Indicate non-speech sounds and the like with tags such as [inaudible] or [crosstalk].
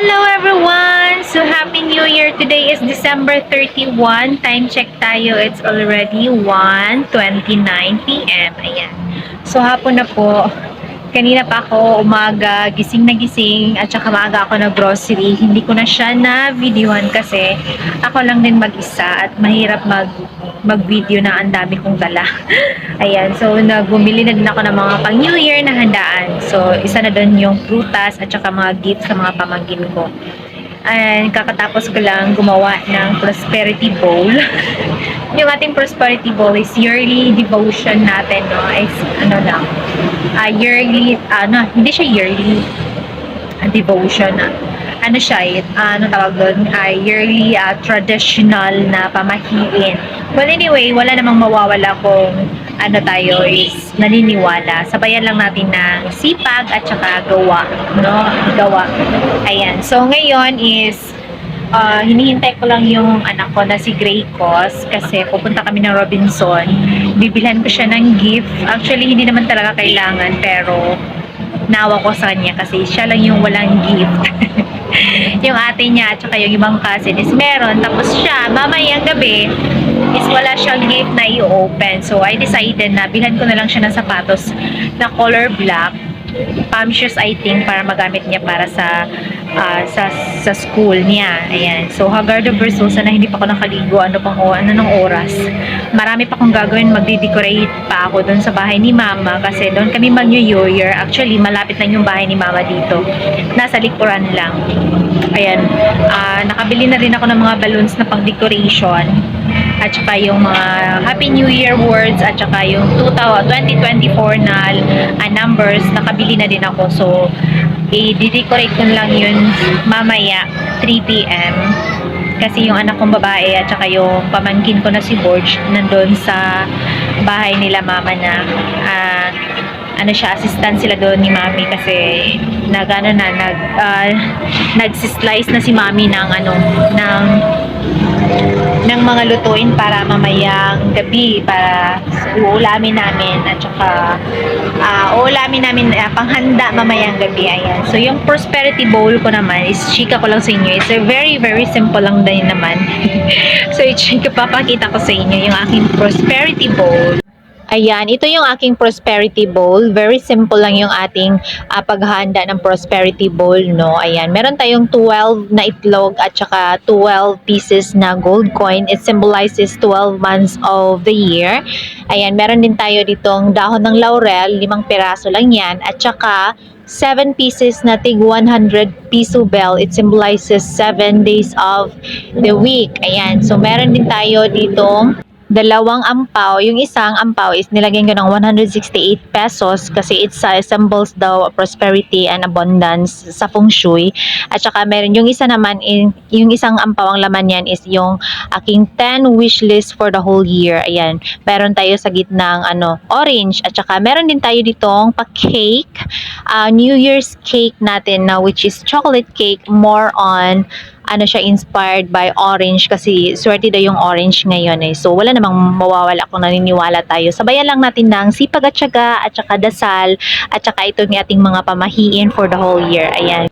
Hello everyone! So Happy New Year! Today is December 31. Time check tayo. It's already 1.29 p.m. Ayan. So hapon na po. Kanina pa ako umaga, gising na gising at saka maaga ako na grocery. Hindi ko na siya na videohan kasi ako lang din mag-isa at mahirap mag mag-video na ang dami kong dala. [laughs] Ayan, so nagbumili na din ako ng mga pang New Year na handaan. So isa na doon yung prutas at saka mga gifts sa mga pamangkin ko. And kakatapos ko lang gumawa ng prosperity bowl. [laughs] yung ating prosperity bowl is yearly devotion natin, no? Is ano lang, ah, yearly, ano, hindi siya yearly ah, devotion. ah. ano siya, eh, ano tawag doon, ah, yearly ah, traditional na pamahiin. Well, anyway, wala namang mawawala kung ano tayo is naniniwala. Sabayan lang natin ng sipag at saka gawa, no? Gawa. Ayan. So, ngayon is ah, hinihintay ko lang yung anak ko na si Gray Cos kasi pupunta kami ng Robinson. Bibilhan ko siya ng gift. Actually, hindi naman talaga kailangan pero nawa ko sa kanya kasi siya lang yung walang gift. [laughs] yung ate niya at saka yung ibang cousin is meron. Tapos siya, mamayang gabi, is wala siyang gift na i-open. So, I decided na bilhan ko na lang siya ng sapatos na color black. Palm shoes, I think, para magamit niya para sa ah, sa sa school niya. Ayan. So, Hagardo Versosa na hindi pa ako nakaligo. Ano pang ano ng oras. Marami pa akong gagawin. Magde-decorate pa ako doon sa bahay ni Mama kasi doon kami mag-New Year. Actually, malapit lang yung bahay ni Mama dito. Nasa likuran lang. Ayan. Ah, nakabili na rin ako ng mga balloons na pang decoration. At saka yung mga Happy New Year words at saka yung 2024 na ah, numbers, nakabili na din ako. So, i-decorate ko lang yun mamaya 3 p.m. Kasi yung anak kong babae at saka yung pamangkin ko na si Borge nandun sa bahay nila mama na ah, ano siya, assistant sila doon ni mami kasi nag ano na, nag, ah, nag-slice na si mami ng ano, ng ng mga lutuin para mamayang gabi para uulamin namin at saka uh, uulamin namin uh, panghanda mamayang gabi ayan. So yung prosperity bowl ko naman is chika ko lang sa inyo. It's a very very simple lang din naman. [laughs] So i-chika papakita ko sa inyo yung aking prosperity bowl Ayan, ito yung aking prosperity bowl. Very simple lang yung ating ah, paghahanda ng prosperity bowl, no? Ayan, meron tayong 12 na itlog at saka 12 pieces na gold coin. It symbolizes 12 months of the year. Ayan, meron din tayo ditong dahon ng laurel, limang piraso lang yan. At saka 7 pieces na tig 100 piso bell. It symbolizes 7 days of the week. Ayan, so meron din tayo ditong dalawang ampaw. Yung isang ampaw is nilagyan ko ng 168 pesos kasi it symbols daw prosperity and abundance sa feng shui. At saka meron yung isa naman, yung isang ampaw ang laman yan is yung aking 10 wish list for the whole year. Ayan. Meron tayo sa gitnang ano, orange. At saka meron din tayo ditong pa-cake. ah, New Year's cake natin na which is chocolate cake more on ano siya inspired by orange kasi swerte daw yung orange ngayon eh. So wala namang mawawala kung naniniwala tayo. Sabayan lang natin ng sipag at syaga at saka dasal at saka ito ni ating mga pamahiin for the whole year. Ayan.